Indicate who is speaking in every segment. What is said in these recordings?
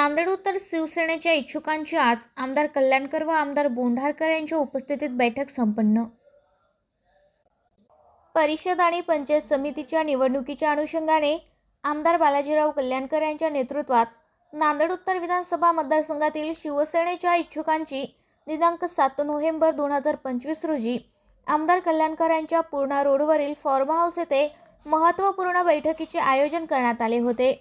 Speaker 1: नांदेड उत्तर शिवसेनेच्या इच्छुकांची आज आमदार कल्याणकर व आमदार बोंढारकर यांच्या उपस्थितीत बैठक संपन्न. परिषद आणि पंचायत समितीच्या निवडणुकीच्या अनुषंगाने आमदार बालाजीराव कल्याणकर यांच्या नेतृत्वात नांदेड उत्तर विधानसभा मतदारसंघातील शिवसेनेच्या इच्छुकांची दिनांक सात नोव्हेंबर दोन हजार पंचवीस रोजी आमदार कल्याणकर यांच्या पूर्णा रोडवरील फॉर्म हाऊस येथे महत्त्वपूर्ण बैठकीचे आयोजन करण्यात आले होते.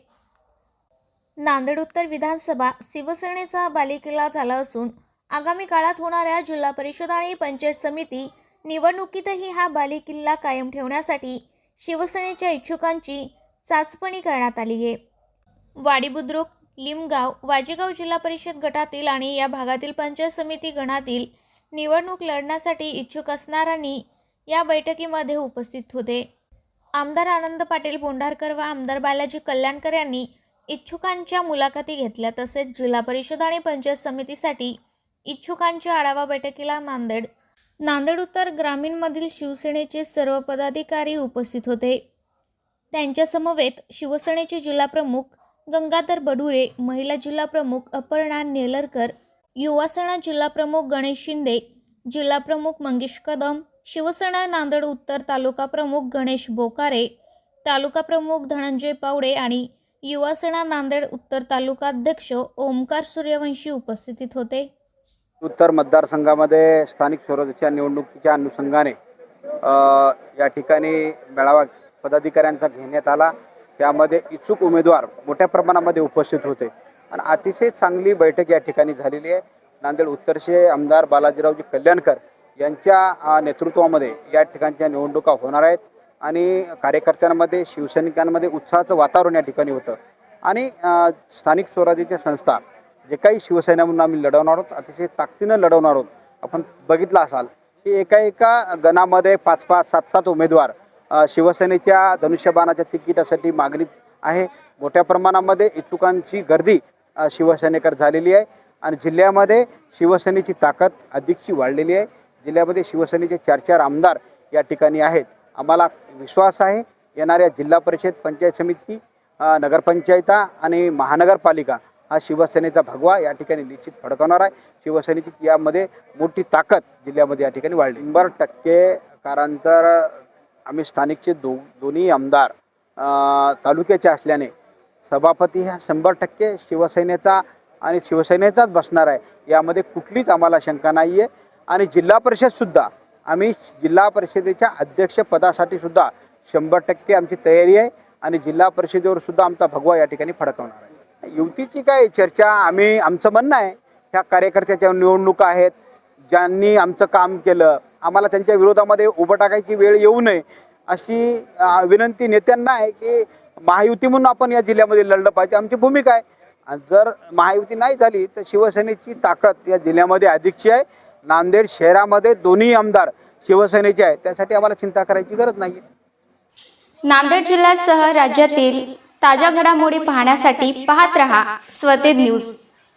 Speaker 1: नांदेड उत्तर विधानसभा शिवसेनेचा बालिकेला झाला असून आगामी काळात होणाऱ्या जिल्हा परिषद आणि पंचायत समिती निवडणुकीतही हा बालेकिल्ला कायम ठेवण्यासाठी शिवसेनेच्या इच्छुकांची चाचपणी करण्यात आली आहे. वाडी बुद्रुक लिमगाव वाजेगाव जिल्हा परिषद गटातील आणि या भागातील पंचायत समिती गणातील निवडणूक लढण्यासाठी इच्छुक असणाऱ्यांनी या बैठकीमध्ये उपस्थित होते. आमदार आनंद पाटील बोंढारकर व आमदार बालाजी कल्याणकर यांनी इच्छुकांच्या मुलाखती घेतल्या तसेच जिल्हा परिषद आणि पंचायत समितीसाठी इच्छुकांच्या आढावा बैठकीला नांदेड. नांदेड उत्तर ग्रामीणमधील शिवसेनेचे सर्व पदाधिकारी उपस्थित होते. त्यांच्यासमवेत शिवसेनेचे जिल्हाप्रमुख गंगाधर बडुरे महिला जिल्हाप्रमुख अपर्णा नेलरकर युवासेना जिल्हाप्रमुख गणेश शिंदे जिल्हाप्रमुख मंगेश कदम शिवसेना नांदेड उत्तर तालुका प्रमुख गणेश बोकारे तालुका प्रमुख धनंजय पावडे आणि युवासेना नांदेड उत्तर तालुका अध्यक्ष ओमकार सूर्यवंशी उपस्थित होते.
Speaker 2: उत्तर मतदारसंघामध्ये स्थानिक स्वराज्याच्या निवडणुकीच्या अनुषंगाने या ठिकाणी मेळावा पदाधिकाऱ्यांचा घेण्यात आला. त्यामध्ये इच्छुक उमेदवार मोठ्या प्रमाणामध्ये उपस्थित होते. आणि अतिशय चांगली बैठक या ठिकाणी झालेली आहे. नांदेड उत्तरचे आमदार बालाजीरावजी कल्याणकर यांच्या नेतृत्वामध्ये या ठिकाणच्या निवडणुका होणार आहेत. आणि कार्यकर्त्यांमध्ये शिवसैनिकांमध्ये उत्साहाचं वातावरण या ठिकाणी होतं. आणि स्थानिक स्वराज्याच्या संस्था जे काही शिवसेना म्हणून आम्ही लढवणार आहोत अतिशय ताकदीनं लढवणार आहोत. आपण बघितलं असाल की एका एका गणामध्ये पाच पाच सात सात उमेदवार शिवसेनेच्या धनुष्यबाणाच्या तिकिटासाठी मागणी आहे. मोठ्या प्रमाणामध्ये इच्छुकांची गर्दी शिवसेनेकर झालेली आहे. आणि जिल्ह्यामध्ये शिवसेनेची ताकद अधिकची वाढलेली आहे. जिल्ह्यामध्ये शिवसेनेचे चार चार आमदार या ठिकाणी आहेत. आम्हाला विश्वास आहे. येणाऱ्या जिल्हा परिषद पंचायत समिती नगरपंचायता आणि महानगरपालिका हा शिवसेनेचा भगवा या ठिकाणी निश्चित फडकवणार आहे. शिवसेनेची यामध्ये मोठी ताकद जिल्ह्यामध्ये या ठिकाणी वाढली. शंभर टक्के कारांतर आम्ही स्थानिकचे दो दोन्ही आमदार तालुक्याचे असल्याने सभापती हा शंभर टक्के शिवसेनेचा आणि शिवसेनेचाच बसणार आहे. यामध्ये कुठलीच आम्हाला शंका नाही आहे आणि जिल्हा परिषदसुद्धा आम्ही जिल्हा परिषदेच्या अध्यक्षपदासाठी सुद्धा शंभर टक्के आमची तयारी आहे आणि जिल्हा परिषदेवर सुद्धा आमचा भगवा या ठिकाणी फडकवणार आहे. युतीची काय चर्चा आम्ही आमचं म्हणणं आहे ह्या कार्यकर्त्याच्या निवडणुका आहेत ज्यांनी आमचं काम केलं आम्हाला त्यांच्या विरोधामध्ये उभं टाकायची वेळ येऊ नये अशी विनंती नेत्यांना आहे की महायुती म्हणून आपण या जिल्ह्यामध्ये लढलं पाहिजे. आमची भूमिका आहे. आणि जर महायुती नाही झाली तर शिवसेनेची ताकद या जिल्ह्यामध्ये अधिकची आहे. नांदेड शहरामध्ये दोन्ही आमदार शिवसेनेचे आहेत. त्यासाठी आम्हाला चिंता करायची गरज नाही
Speaker 3: नांदेड जिल्ह्यासह राज्यातील ताज्या घडामोडी पाहण्यासाठी पाहत रहा स्वतेज न्यूज.